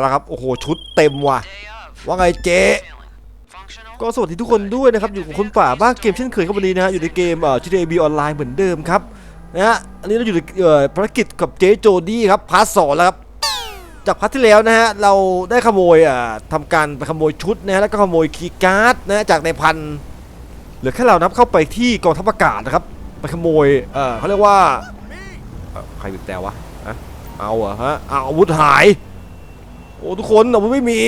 แล้วครับ โอ้โห ชุดเต็มว่ะ ว่าไงเจ๊ก็สวัสดีทุกคนด้วยนะครับ อยู่กับคนป่าบ้าเกมเช่นเคยครับวันนี้นะฮะอยู่ในเกมเอ่อ GTA B ออนไลน์เหมือนเดิมครับนะฮะอันนี้เราอยู่ในเอ่อภารกิจกับเจ๊โจดี้ครับพาร์ทสองแล้วครับจากพาร์ทที่แล้วนะฮะเราได้ขโมยอ่าทำการไปขโมยชุดนะฮะแล้วก็ขโมยคีย์การ์ดนะฮะจากในพันเหลือแค่เรานับเข้าไปที่กองทัพอากาศนะครับ ไปขโมยเอ่อเขาเรียกว่าใครบีบแต่วะเอาเหรอฮะเอาอาวุธหาย โอ้ทุกคนอาวุธไม่มี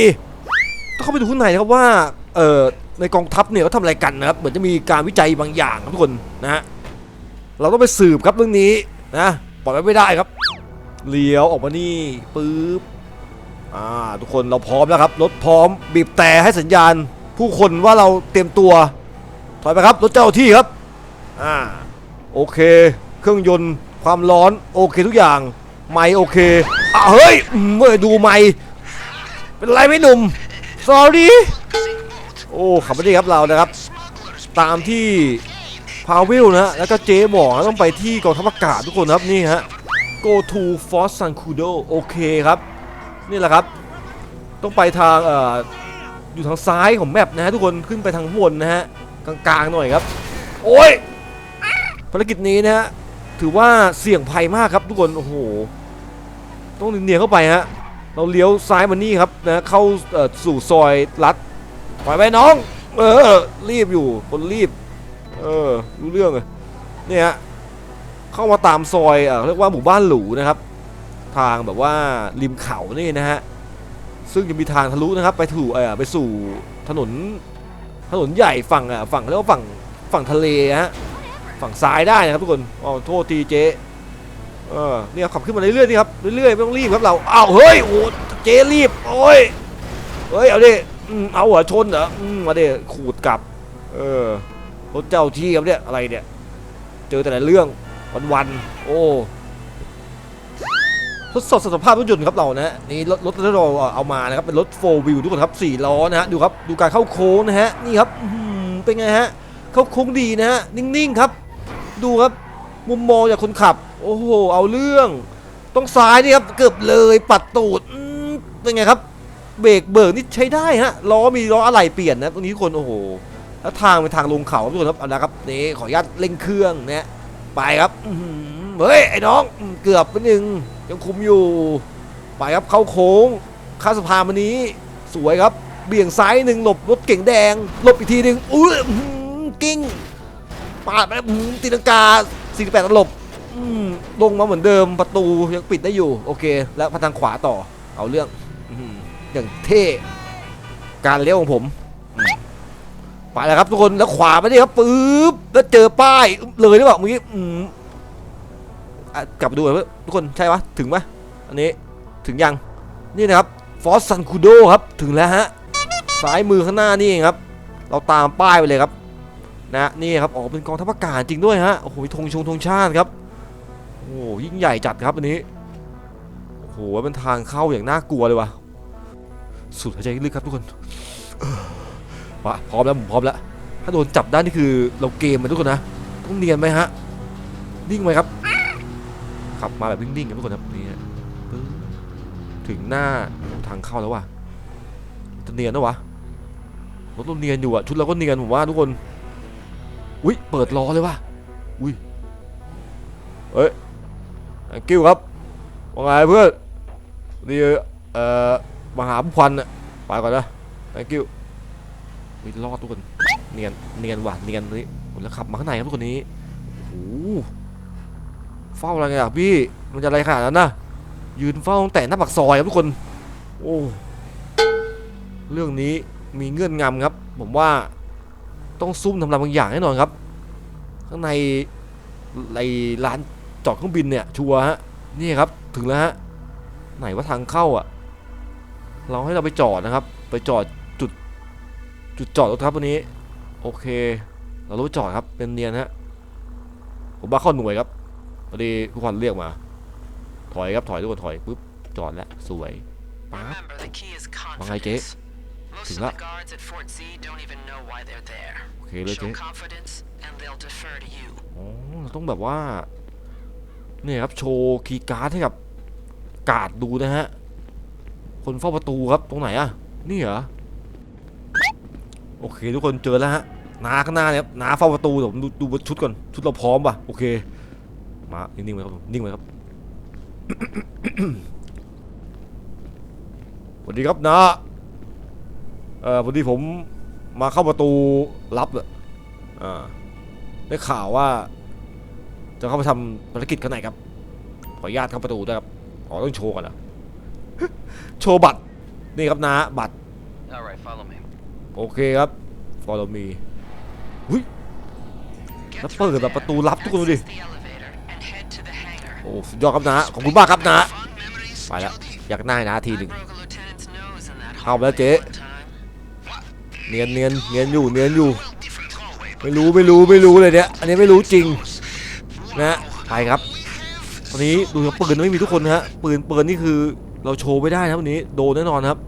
ต้องเข้าไปดูข้างในนะครับว่าเอ่อในกองทัพเนี่ยเขาทำอะไรกันนะครับเหมือนจะมีการวิจัยบางอย่างครับทุกคนนะฮะเราต้องไปสืบครับเรื่องนี้นะปล่อยไว้ไม่ได้ครับเลี้ยวออกมานี่ปึ๊บอ่าทุกคนเราพร้อมแล้วครับรถพร้อมบีบแต่ให้สัญญาณ ผู้คนว่าเราเตรียมตัวถอยไปครับรถเจ้าที่ครับอ่าโอเค เครื่องยนต์ความร้อนโอเคทุกอย่าง ไม่โอเคอะเฮ้ยเมื่อดูไม่ เป็นไรไหม่หนุ่ม sorry โอ้ขับไม่ด้ครับเรานะครับ ตามที่พาวิลนะแล้วก็เจ๊หมอต้องไปที่กองทัพอากาศทุกคนครับนี่ฮะ go to Fort Sancudo โอเคครับ นี่แหละครับ ต้องไปทางเอ่ออยู่ทางซ้ายของแมปนะฮะทุกคนขึ้นไปทางบนนะฮะกลางๆหน่อยครับ โอ้ยภารกิจนี้นะฮะถือว่าเสี่ยงภัยมากครับทุกคนโอ้โหต้องเนียนๆเข้าไปฮะ เราเลี้ยวซ้ายมานี่ครับนะเข้าสู่ซอยลัดปล่อยไปน้อง เออ รีบอยู่คนรีบ เออ รู้เรื่องเลยเนี่ยฮะเข้ามาตามซอยเออเรียกว่าหมู่บ้านหรูนะครับ ทางแบบว่าริมเขานี่นะฮะซึ่งจะมีทางทะลุนะครับ ไปถูเออไปสู่ถนนถนนใหญ่ฝั่งอะฝั่งเรียกว่าฝั่งฝั่งทะเลฮะฝั่งซ้ายได้นะครับทุกคนอ๋อโทษทีเจ๊ เออเนี่ยขับขึ้นมาเรื่อยๆนี่ครับเรื่อยๆไม่ต้องรีบครับเราอ้าวเฮ้ยโอ้เจรีบโอ้ยเฮ้ยเอาดิเอาเหรอชนเหรอมาดิขูดกลับ เออรถเจ้าที่ครับเนี่ยอะไรเนี่ยเจอแต่ละเรื่องวันๆโอ้ทดสอบสภาพรถยนต์ครับเรานะนี่รถรถที่เราเอามานะครับเป็นรถ4 wheel ทุกคนครับ4ล้อนะฮะดูครับดูการเข้าโค้งนะฮะนี่ครับเป็นไงฮะเข้าโค้งดีนะฮะนิ่งๆครับ ดูครับมุมมองจากคนขับ โอ้โห เอาเรื่อง ต้องซ้ายนี่ครับ เกือบเลยปัดตูดเป็นไงครับ เบรกเบิกนี่ใช้ได้ฮะ ล้อมีล้ออะไหล่เปลี่ยนนะ ตรงนี้ทุกคนโอ้โห แล้วทางเป็นทางลงเขาทุกคนครับ เอาละครับ นี่ขออนุญาตเร่งเครื่องนะฮะไปครับเฮ้ย ไอ้น้อง เกือบไปหนึ่งยังคุมอยู่ ไปครับ เข้าโค้งข้าสะพานมานี้ สวยครับ เบี่ยงซ้ายหนึ่งหลบรถเก่งแดง หลบอีกทีหนึ่งอุ้ยอื้อหือกิ้งปาดไปตีลังกา48ตลบ ลงมาเหมือนเดิมประตูยังปิดได้อยู่ โอเค แล้วพัทางขวาต่อเอาเรื่องออย่างเท่การเลี้ยวของผมมไปแล้วครับทุกคนแล้วขวาไปดิครับปึ๊บแล้วเจอป้ายเลยหรือเปล่าเมื่อกี้กลับไปดูหน่อยว่าทุกคนใช่ปะถึงปะอันนี้ถึงยังนี่นะครับฟอสซันคูโดครับถึงแล้วฮะซ้ายมือข้างหน้านี่เองครับ เราตามป้ายไปเลยครับนะนี่ครับออกเป็นกองทัพอากาศจริงด้วยฮะโอ้โหธงชงธงชาติครับ โอ้โหยิ่งใหญ่จัดครับอันนี้โอ้โหเป็นทางเข้าอย่างน่ากลัวเลยวะสุดหายใจลึกครับทุกคนเออวะพร้อมแล้วผมพร้อมแล้ว ถ้าโดนจับได้นี่คือเราเกมมันทุกคนนะต้องเนียนไหมฮะนิ่งไหมครับขับมาแบบนิ่งๆกันทุกคนครับนี่ปึ๊บถึงหน้าทางเข้าแล้วว่ะจะเนียนนะวะรถเราเนียนอยู่อะชุดเราก็เนียนผมว่าทุกคนอุ้ยเปิดล้อเลยว่ะอุ้ยเฮ้ย กิ้วครับว่าไงเพื่อนนี่เอ่อมาหาผู้พันอะไปก่อนนะไอ้กิ้วมีรอดทุกคนเนียนเนียนว่ะเนียนนี่แล้วขับมาข้างในครับทุกคนนี้โอ้โหเฝ้าอะไรกันอะพี่มันจะอะไรขนาดนั้นนะยืนเฝ้าตั้งแต่หน้าปากซอยครับทุกคน โอ้เรื่องนี้มีเงื่อนงำครับ ผมว่าต้องซุ่มทำอะไรบางอย่างแน่นอนครับ ข้างในในร้าน จอดเครื่องบินเนี่ยชัวร์ฮะนี่ครับถึงแล้วฮะไหนว่าทางเข้าอะ เราให้เราไปจอดนะครับ ไปจอดจุดจุดจอดรถครับวันนี้ โอเค เรารู้จอดครับเป็นเนียนฮะผมบ้าเข้าหน่วยครับพอดีผู้พันเรียกมา ถอยครับถอยทุกคนถอยปุ๊บจอดแล้วสวยป๊าบ Remember, the key is ว่าไงเจ๊ confidence. Most ถึ of งละ the guards at Fort Z don't even know why they're there. โอเคเลยเจ๊ Show confidence, and they'll defer to you. อ๋อเราต้องแบบว่า เนี่ยครับโชว์คีย์การ์ดให้กับกาดดูนะฮะ คนเฝ้าประตูครับตรงไหนอะนี่เหรอ โอเคทุกคนเจอแล้วฮะนาข้างหน้าเนี่ยนาเฝ้าประตูเดี๋ยวผมดูดูชุดก่อนชุดเราพร้อมป่ะโอเคมานิ่งๆไว้ครับนิ่งไว้ครับสวัสดีครับนะเอ่อพอดีผมมาเข้าประตูลับเลยอ่าได้ข่าวว่า จะเข้าไปทำภารกิจข้างในครับ ขออนุญาตเข้าประตูด้วยครับอ๋อต้องโชว์กันเหรอโชว์บัตร นี่ครับนะบัตร All right, follow me. โอเคครับ follow me หุ้ย Get แล้ว through เปิดแบบ there, ประตูลับทุกคนดูดิ access the elevator, and head to the hangar. โอ้สุดยอดครับนะ ขอบคุณมากครับนะ Fun memories, ไปแล้ว Jody? อยากได้นะทีห I นึ่ง broke a lieutenant's nose in that เอาไปแล้ว hallway เจ๊ one time. เนียนเนียนเนียนอยู่เนียนอยู่ ไม่รู้ไม่รู้ไม่รู้เลยเนี่ย อันนี้ไม่รู้จริง นะไปครับตอนนี้ดูครับปืนไม่มีทุกคนนะฮะปืนปืนนี่คือเราโชว์ไม่ได้นะวันนี้โดนแน่นอนครับ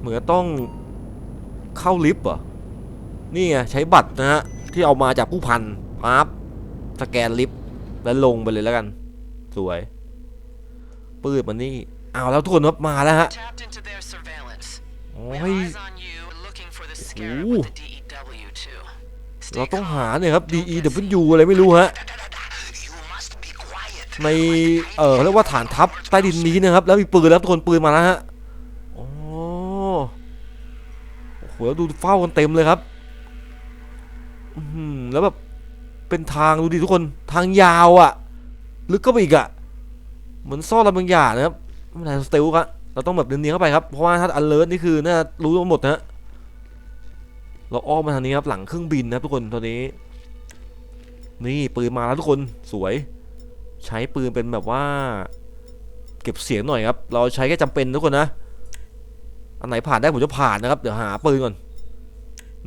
เหมือนต้องเข้าลิฟต์เหรอนี่ไงใช้บัตรนะฮะที่เอามาจากผู้พันปั๊บสแกนลิฟต์แล้วลงไปเลยแล้วกัน สวย ปืนมันนี่เอาแล้วทุกคนครับมาแล้วฮะ Tapped into their surveillance. โอ้ We ย have eyes เราต้อง calm. หาเนี่ยครับ D E W อะไรไม่รู้ฮะ You must be quiet. ในเออเขาเรียกว่าฐานทัพใต้ดินนี้นะครับ แล้วมีปืนแล้วทุกคนปืนมาแล้วฮะโอ้โอ้โหแล้วดูเฝ้ากันเต็มเลยครับอื้อหือแล้วแบบเป็นทางดูดิทุกคนทางยาวอะ่ะ ลึกก็ไปอีกอะ่ะ เหมือนซ่อนอะไรบางอย่างนะครับไม่เป็นไรสเตลครับเราต้องแบบเนียนๆเข้าไปครับเพราะว่าถ้าอันเลิศนี่คือน่ารู้หมดนะฮะ เราอ้อมมาทางนี้ครับหลังเครื่องบินนะทุกคนตอนนี้ นี่ปืนมาแล้วทุกคนสวย ใช้ปืนเป็นแบบว่า เก็บเสียงหน่อยครับ เราใช้แค่จำเป็นทุกคนนะอันไหนผ่านได้ผมจะผ่านนะครับเดี๋ยวหาปืนก่อน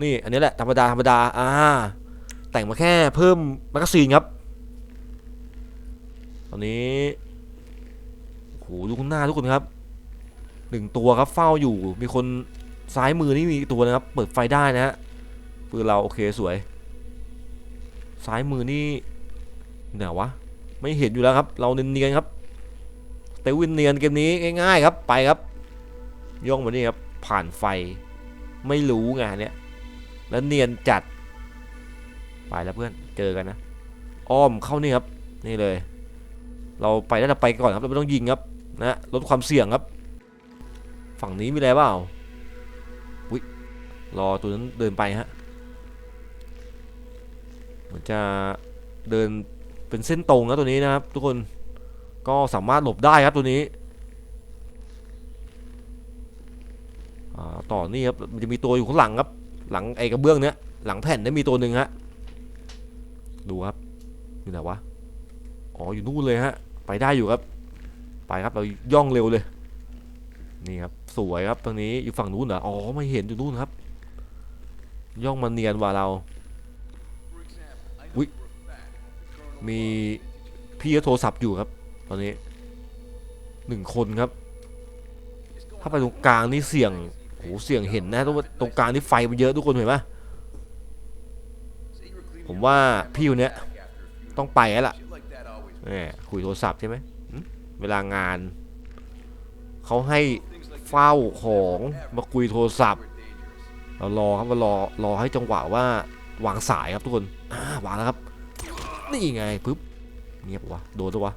นี่อันนี้แหละธรรมดาธรรมดาอ่าแต่งมาแค่เพิ่มแมกกาซีนครับ ตอนนี้โอ้โหดูข้างหน้าทุกคนครับหนึ่งตัวครับเฝ้าอยู่มีคน ซ้ายมือนี่มีตัวนะครับ เปิดไฟได้นะฮะปืนเราโอเคสวย ซ้ายมือนี่ไหนวะ ไม่เห็นอยู่แล้วครับ เราเนียนๆครับ เตวินเนียนเกมนี้ง่ายๆครับ ไปครับ ย่องมานี่ครับ ผ่านไฟ ไม่รู้ไงเนี่ยแล้วเนียนจัด ไปแล้วเพื่อน เจอกันนะ อ้อมเข้านี่ครับ นี่เลย เราไปได้เราไปก่อนครับ เราไม่ต้องยิงครับ นะ ลดความเสี่ยงครับ ฝั่งนี้มีอะไรเปล่า รอตัวนั้นเดินไปฮะเหมือนจะเดินเป็นเส้นตรงนะตัวนี้นะครับ ทุกคนก็สามารถหลบได้ครับตัวนี้ต่อนี่ครับมันจะมีตัวอยู่ข้างหลังครับ หลังไอ้กระเบื้องเนี้ยหลังแผ่นได้มีตัวหนึ่งฮะดูครับนี่ไหนวะอ๋ออยู่นู่นเลยฮะไปได้อยู่ครับไปครับเราย่องเร็วเลยนี่ครับสวยครับตรงนี้อยู่ฝั่งนู้นเหรออ๋อไม่เห็นอยู่นู่นครับ ย่องมาเนียนกว่าเราอุ๊ยมีพี่ก็โทรศัพท์อยู่ครับ ตอนนี้หนึ่งคนครับ ถ้าไปตรงกลางนี่เสี่ยงโหเสี่ยงเห็นนะตรงตรงกลางนี่ไฟมันเยอะทุกคนเห็นไหมผมว่าพี่คนเนี้ยต้องไปแล้วล่ะแหมคุยโทรศัพท์ใช่ไหมเวลางานเขาให้เฝ้าของมาคุยโทรศัพท์ เรารอครับเรารอรอให้จังหวะว่าวางสายครับทุกคนอ่าวางแล้วครับ นี่ไงปึ๊บเงียบวะโดนตัววะ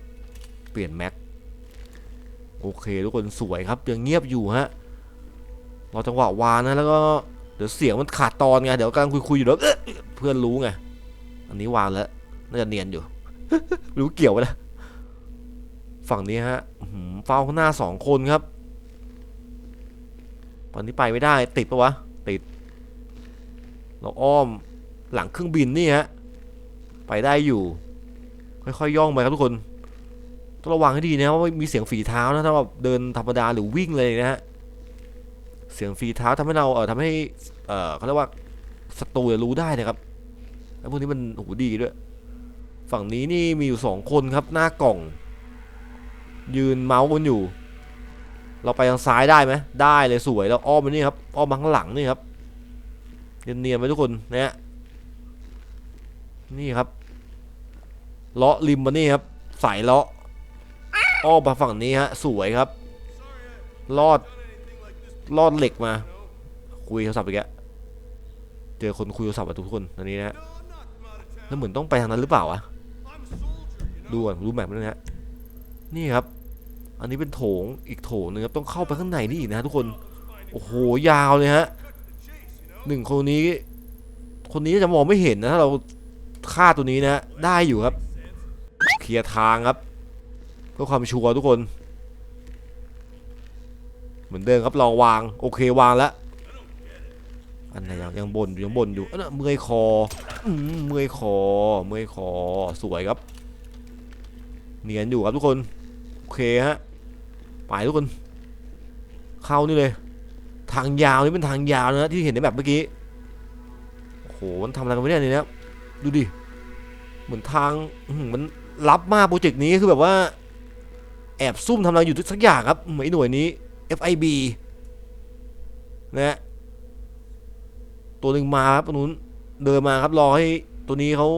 เปลี่ยนแม็กโอเคทุกคนสวยครับยังเงียบอยู่ฮะรอจังหวะวางนะแล้วก็เดี๋ยวเสียงมันขาดตอนไงเดี๋ยวกำลังคุยๆอยู่แล้วเเพื่อนรู้ไงอันนี้วางแล้วน่าจะเนียนอยู่ รู้เกี่ยวไปแล้วฝั่งนี้ฮะเฝ้าข้างหน้าสองคนครับตอนนี้ไปไม่ได้ติดปะวะ เราอ้อมหลังเครื่องบินนี่ฮะไปได้อยู่ ค่อยๆย่องไปครับทุกคนต้องระวังให้ดีนะว่ามีเสียงฝีเท้านะถ้าแบบเดินธรรมดาหรือวิ่งเลยนะฮะเสียงฝีเท้าทำให้เราเออทำให้เออเขาเรียกว่าศัตรูเนี่ยรู้ได้นะครับแล้พวกนี้มันโอ้โหดีด้วย ฝั่งนี้นี่มีอยู่สองคนครับหน้ากล่อง ยืนเมาส์กันอยู่ เราไปทางซ้ายได้ไหมได้เลยสวยแล้วอ้อมไปนี่ครับอ้อมมาข้างหลังนี่ครับ เนียนๆไปทุกคนนะฮะนี่ครับเลาะริมมานี่ครับ สายเลาะอ้อมมาฝั่งนี้ฮะ สวยครับรอดรอดเหล็กมา คุยโทรศัพท์อีกแล้วเจอคนคุยโทรศัพท์อะทุกคนอันนี้นะฮะแล้วเหมือนต้องไปทางนั้นหรือเปล่าวะดูก่อนดูแมปด้วยนะฮะนี่ครับ อันนี้เป็นโถงอีกโถงนึงครับต้องเข้าไปข้างในนี่อีกนะทุกคน โอ้โหยาวเลยฮะ หนึ่งคนนี้ คนนี้จะมองไม่เห็นนะถ้าเราฆ่าตัวนี้นะได้อยู่ครับ เคลียร์ทางครับเพื่อความชัวร์ทุกคน เหมือนเดิมครับลองวาง โอเควางแล้วอันไหนยังยังบนอยู่ยังบนอยู่อันนั้นเมื่อยคอมเมื่อยคอเมื่อยคอสวยครับ เนียนอยู่ครับทุกคน โอเคฮะไปทุกคน เข้านี่เลย ทางยาวนี่เป็นทางยาวนะที่เห็นในแบบเมื่อกี้โอ้โหมันทำอะไรกันไม่ได้เลยนะดูดิเหมือนทางมันลับมากโปรเจกต์นี้คือแบบว่า แอบซุ่มทำอะไรอยู่สักอย่างครับเหมือนไอ้หน่วยนี้ FIB นะฮะตัวหนึ่งมาครับตรงนู้นเดินมาครับรอให้ตัวนี้เขา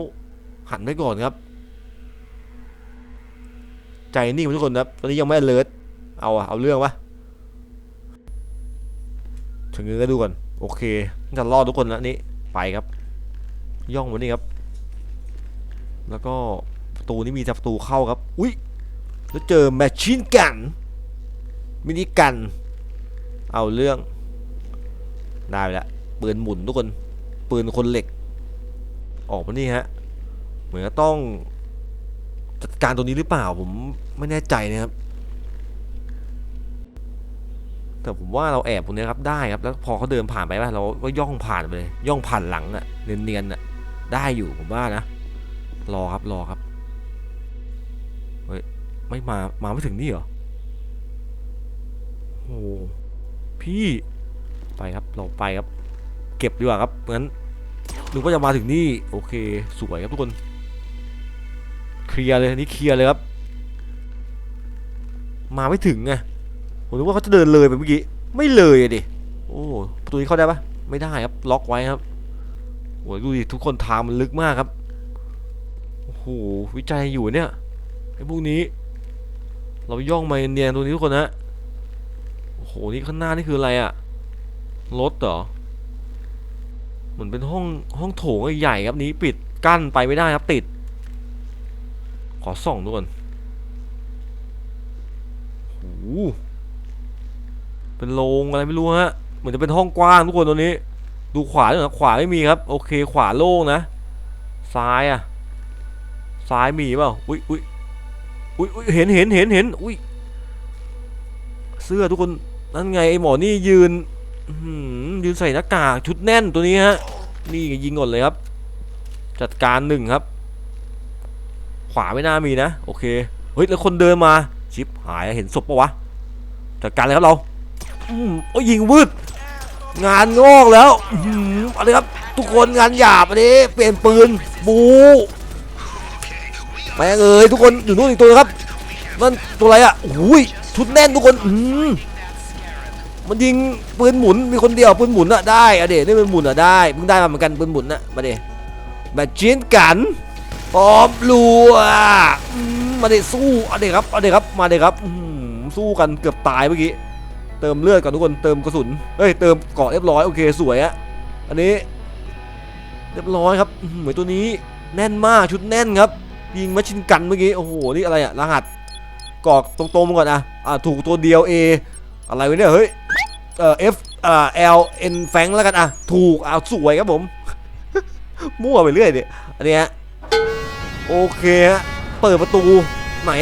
หันไปก่อนครับ ใจนิ่งทุกคนครับ ตอนนี้ยังไม่เลิศเอาอะเอาเรื่องวะ ถึงเงินก็ดูก่อนโอเคจะรอดทุกคนแล้วนี่ไปครับ ย่องมานี่ครับ แล้วก็ประตูนี้มีประตูเข้าครับ อุ้ยแล้วเจอแมชชีนกันมินิกัน เอาเรื่องได้แล้วปืนหมุนทุกคนปืนคนเหล็ก ออกมานี่ฮะเหมือนต้องจัดการตัวนี้หรือเปล่าผมไม่แน่ใจนะครับ แต่ผมว่าเราแอบตรงนี้ครับได้ครับแล้วพอเขาเดินผ่านไปป่ะเราก็ย่องผ่านไปเลยย่องผ่านหลังอะเนียนๆอะได้อยู่ผมว่านะ รอครับรอครับเฮ้ยไม่มามาไม่ถึงนี่เหรอโอ้โหพี่ไปครับเราไปครับ เก็บดีกว่าครับงั้นนึกว่าจะมาถึงนี่โอเคสวยครับทุกคนเคลียร์เลยนี่เคลียร์เลยครับ มาไม่ถึงไง ผมนึกว่าเขาจะเดินเลยไปเมื่อกี้ ไม่เลยอะดิ โอ้ประตูนี้เข้าได้ปะไม่ได้ครับ ล็อกไว้ครับโอ้ยดูดิ ทุกคนทางมันลึกมากครับ โอ้โห วิจัยอยู่เนี่ยไอ้พวกนี้ เราย่องมาเนียนตรงนี้ทุกคนนะโอ้โห นี่ข้างหน้านี่คืออะไรอะรถเหรอ เหมือนเป็นห้องห้องโถงใหญ่ครับนี้ปิดกั้นไปไม่ได้ครับติด ขอส่องดูก่อนโอ้ เป็นโรงอะไรไม่รู้ฮะเหมือนจะเป็นห้องกว้างทุกคนตัวนี้ ดูขวาด้วยนะขวาไม่มีครับ โอเค ขวาโล่งนะ ซ้ายอะซ้ายมีเปล่าอุ้ยอุ้ยอุ้ยอุ้ยเห็นเห็นเห็นเห็นอุ้ยเสื้อทุกคนนั่นไงไอหมอนี่ยืนยืนใส่หน้ากากชุดแน่นตัวนี้ฮะนี่ยิงก่อนเลยครับ จัดการหนึ่งครับ ขวาไม่น่ามีนะ โอเค เฮ้ย แล้วคนเดินมา ชิปหายเห็นศพปะวะ จัดการเลยครับเรา โอ้ยยิงวืดงานงอกแล้วอื้อเอะไรครับ ทุกคนงานหยาบอันนี้เปลี่ยนปืนบูแม่งเอ้ยทุกคนอยู่นู่นอีกตัวครับนั่นตัวอะไรอะโอ้ยชุดแน่นทุกคนอืมมันยิงปืนหมุนมีคนเดียวปืนหมุนอะได้อะเดนี่ปืนหมุนอะได้เพิ่งได้มาเหมือนกันปืนหมุนอะมาเดแมชชีนกันพร้อมรัวมาเดสู้อะเดครับอะเดครับมาเดครับสู้กันเกือบตายเมื่อกี้ เติมเลือดก่อนทุกคนเติมกระสุนเฮ้ยเติมเกาะเรียบร้อยโอเคสวยอะอันนี้ เรียบร้อยครับเหมือนตัวนี้แน่นมากชุดแน่นครับ ยิงมชชีนกันเมื่อกี้โอ้โหนี่อะไรอะรหัสกรอกตรงๆมาก่อนอะอะถูกตัวเดียว A อะไรวะเนี่ยเฮ้ยเอ่อ F เอ่อ L N แฟงแล้วกันอะถูกอะสวยครับผม มั่วไปเรื่อยดิอันนี้โอเคฮะเปิดประตูไหน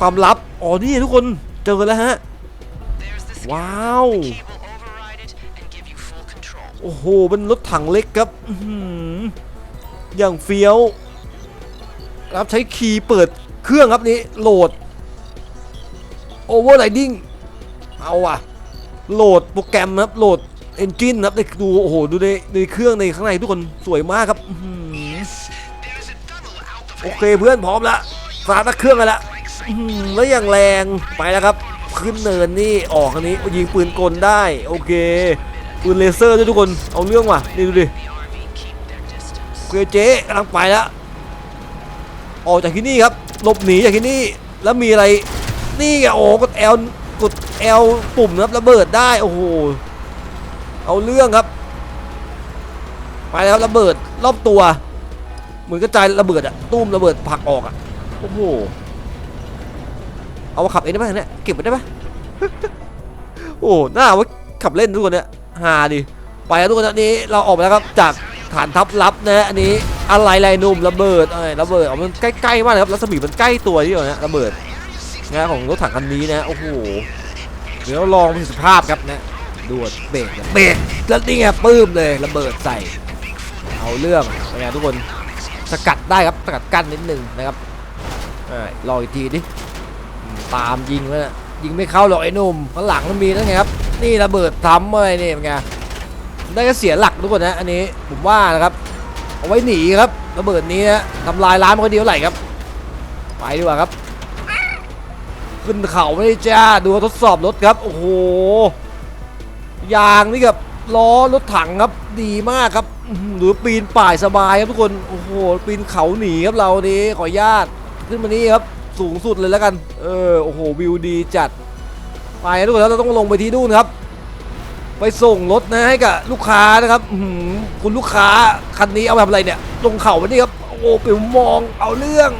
ความลับอ๋อนี่ทุกคนเจอแล้วฮะ There's the scarab. Wow. The key will override it and give you full control. โอ้โหเป็นรถถังเล็กครับอื้อหืออย่างเฟี้ยว ครับใช้คีย์เปิดเครื่องครับนี้โหลด Overriding เอาอะโหลดโปรแกรมนะครับ โหลดเอนจินนะครับได้ดูโอ้โหดูในในเครื่องในข้างในทุกคนสวยมากครับอื้อหือ There's a tunnel out the โอเคเพื่อนพร้อมแล้วสตาร์ทเครื่องกันแล้วอื้อหือแล้วอย่างแรงไปแล้วครับ ขึ้นเนินนี่ออกอันนี้ยิงปืนกลได้โอเคปืนเลเซอร์ด้วยทุกคนเอาเรื่องว่ะนี่ดูดิเคเจ๊กำลังไปแล้วออกจากที่นี่ครับหลบหนีจากที่นี่แล้วมีอะไรนี่ไงโอ้กดแอลกกด L ปุ่มนะครับระเบิดได้โอ้โหเอาเรื่องครับไปแล้วระเบิดรอบตัว เหมือนกระจายระเบิดอะตุ้มระเบิดผักออกอะโอ้โห เอามาขับเองได้ไหมเนี่ยเก็บไปได้ไหมโอ้หน้าว่าขับเล่นทุกคนเนี่ยฮาดิไปแล้วทุกคนนี้เราออกมาแล้วครับจากฐานทัพลับนะอันนี้อะไรไรนุ่มระเบิดอ้ยรระเบิดเอามันใกล้ๆมากเลยครับรัศมีมันใกล้ตัวที่เดียวนะระเบิดนะของรถถังคันนี้นะโอ้โหเดี๋ยวลองประสิทธิภาพครับนะดูดเบรกเบรกแล้วนี่ไงปื้มเลยระเบิดใส่ เอาเรื่องเป็นไงทุกคนสกัดได้ครับสกัดกั้นนิดนึงนะครับอ่ารออีกทีดิ ตามยิงแล้วนะยิงไม่เข้าหรอกไอ้หนุ่มข้างหลังมันมีนั่นไงครับ นี่ระเบิดทำอะไรนี่เป็นไงได้ก็เสียหลักทุกคนนะอันนี้ผมว่านะครับเอาไว้หนีครับระเบิดนี้นะทำลายร้านมันก็ดีเท่าไหร่ครับ ไปดีกว่าครับ ขึ้นเขาไม่ได้จ้าดูทดสอบรถครับโอ้โหยางนี่กับล้อรถถังครับดีมากครับหรือปีนป่ายสบายครับทุกคนโอ้โหปีนเขาหนีครับเรานี้ขออนุญาตขึ้นมานี่ครับ สูงสุดเลยแล้วกัน เออ โอ้โห วิวดีจัด ไปทุกคนแล้วเราต้องลงไปที่นู่นครับ ไปส่งรถนะให้กับลูกค้านะครับคุณลูกค้าคันนี้เอาไปทำอะไรเนี่ย ลงเขาไปนี่ครับ โอ้โหเปี่ยวมอง เอาเรื่อง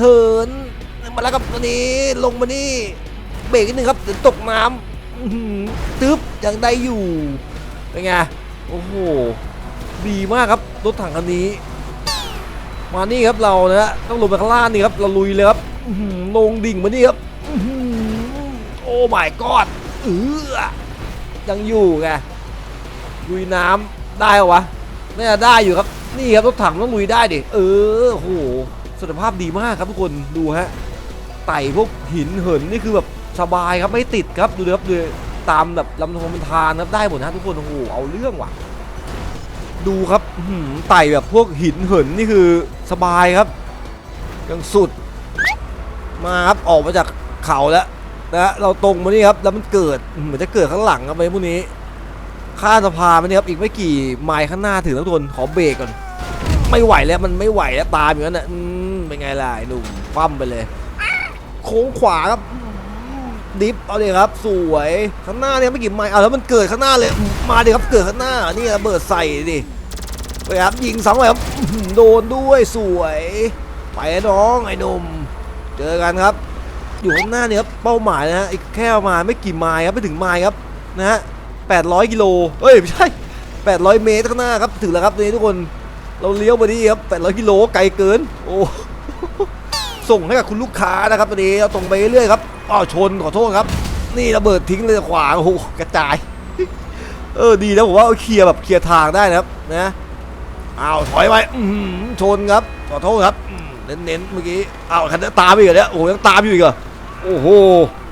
เหิน มาแล้วครับตอนนี้ ลงมานี่ เบรกนิดนึงครับเดี๋ยวตกน้ำตึ๊บยังได้อยู่ เป็นไง โอ้โห ดีมากครับ รถถังคันนี้ มานี่ครับเรานะฮะต้องลงไปข้างล่างนี่ครับเราลุยเลยครับลงดิ่งมานี่ครับโอ้ my god เออยังอยู่ไงลุยน้ำได้เหรอวะน่าจะได้อยู่ครับ นี่ครับรถถังต้องลุยได้ดิเออโอ้โหสภาพดีมากครับทุกคนดูฮะไต่พวกหินเหินนี่คือแบบสบายครับไม่ติดครับดูดิครับดูตามแบบลำธารลำธานครับได้หมดนะทุกคนโอ้โหเอาเรื่องว่ะ ดูครับไต่แบบพวกหินเหินนี่คือสบายครับยังสุด มาครับออกมาจากเขาแล้วนะเราตรงมานี่ครับแล้วมันเกิดเหมือนจะเกิดข้างหลังครับไอ้พวกนี้ข้าสะพานมานี่ครับอีกไม่กี่ไมล์ข้างหน้าถึงแล้วทุกคนขอเบรกก่อน ไม่ไหวแล้วมันไม่ไหวแล้วตามอย่างนั้นน่ะเป็นไงล่ะหนุ่มคว่ำไปเลย โค้งขวาครับดิฟเอาเลยครับ สวยข้างหน้าเนี่ยไม่กี่ไมล์เอาแล้วมันเกิดข้างหน้าเลยมาเดิครับเกิดข้างหน้านี่ระเบิดใส่ดิ ไปครับยิงสองเลยครับโดนด้วยสวย ไปน้องไอ้นุ่มเจอกันครับ อยู่ข้างหน้าเนี่ยครับเป้าหมายนะฮะอีกแค่ประมาณไม่กี่ไมล์ครับไม่ถึงไมล์ครับนะฮะ800กิโลเอ้ยไม่ใช่800เมตรข้างหน้าครับถึงแล้วครับนี่ทุกคนเราเลี้ยวมาดีครับ800กิโลไกลเกิน โอ้ส่งให้กับคุณลูกค้านะครับตอนนี้เราตรงไปเรื่อยครับอ้าวชนขอโทษครับ นี่ระเบิดทิ้งเลยขวาโอ้โหกระจาย เออดีนะผมว่าเาเคลียร์แบบเคลียร์ทางได้นะครับนะ อ้าวถอยไปชนครับขอโทษครับเน้นๆเมื่อกี้อ้าวคันนี้ตามไปอีกเหรอเนี่ยโอ้โหยังตามอยู่อีกเหรอโอ้โห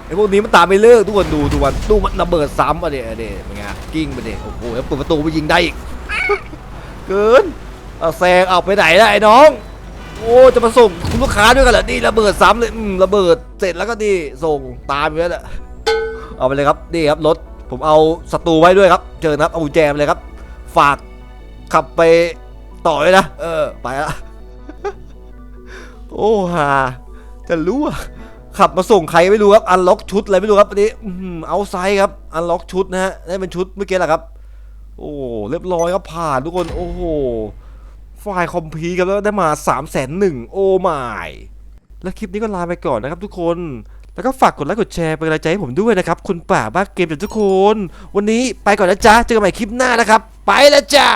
ไอ้พวกนี้มันตามไม่เลิกทุกคนดูดูมันดูมันระเบิดซ้ำอะเด็เด็เป็นไงกิ้งไปเด็โอ้โหแล้วเปิดประตูไปยิงได้อีกเกินเอาแซงเอาไปไหนล่ะไอ้น้อง โอ้จะมาส่งคุณลูกค้าด้วยกันเหรอนี่ระเบิดซ้ำเลยอืมระเบิดเสร็จแล้วก็นี่ส่งตามไปแล้วแหละเอาไปเลยครับนี่ครับรถผมเอาศัตรูไว้ด้วยครับ เจอครับเอาแจไปเลยครับ ฝากขับไป ต่อเลยนะ เออ ไปละ โอ้ฮาจะรู้อะขับมาส่งใครไม่รู้ครับ อันล็อกชุดอะไรไม่รู้ครับอันนี้เอาไซด์ครับ อันล็อกชุดนะฮะนี่เป็นชุดเมื่อกี้แหละครับ โอ้เรียบร้อยครับผ่านทุกคน โอ้โห ไฟล์คอมพลีทครับแล้วได้มา3 0 0 0 0 0โอ้ไม่แล้วคลิปนี้ก็ลาไปก่อนนะครับทุกคน แล้วก็ฝากกดไลค์กดแชร์เป็นกำลังใจให้ผมด้วยนะครับ คุณป่าบ้านเกมจากทุกคน วันนี้ไปก่อนนะจ๊ะ เจอกันใหม่คลิปหน้านะครับ ไปแล้วจ้า